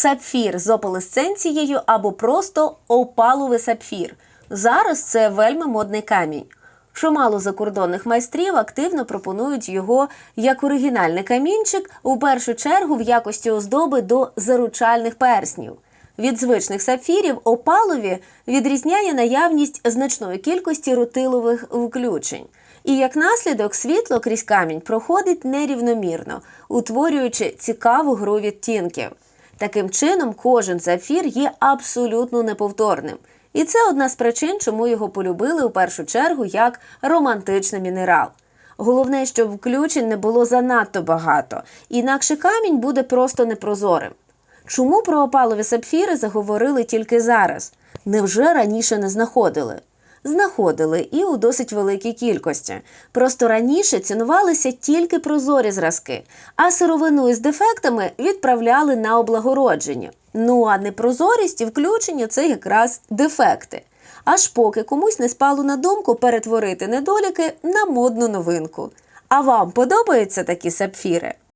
сапфір з опалесценцією або просто опаловий сапфір. Зараз це вельми модний камінь. Чимало закордонних майстрів активно пропонують його як оригінальний камінчик, у першу чергу в якості оздоби до заручальних перснів. Від звичних сапфірів опалові відрізняє наявність значної кількості рутилових включень. І як наслідок світло крізь камінь проходить нерівномірно, утворюючи цікаву гру відтінків. Таким чином, кожен сапфір є абсолютно неповторним. І це одна з причин, чому його полюбили у першу чергу як романтичний мінерал. Головне, щоб включень не було занадто багато, інакше камінь буде просто непрозорим. Чому про опалові сапфіри заговорили тільки зараз? Невже раніше не знаходили? Знаходили і у досить великій кількості. Просто раніше цінувалися тільки прозорі зразки, а сировину із дефектами відправляли на облагородження. Ну а непрозорість і включення це якраз дефекти. Аж поки комусь не спало на думку перетворити недоліки на модну новинку. А вам подобаються такі сапфіри?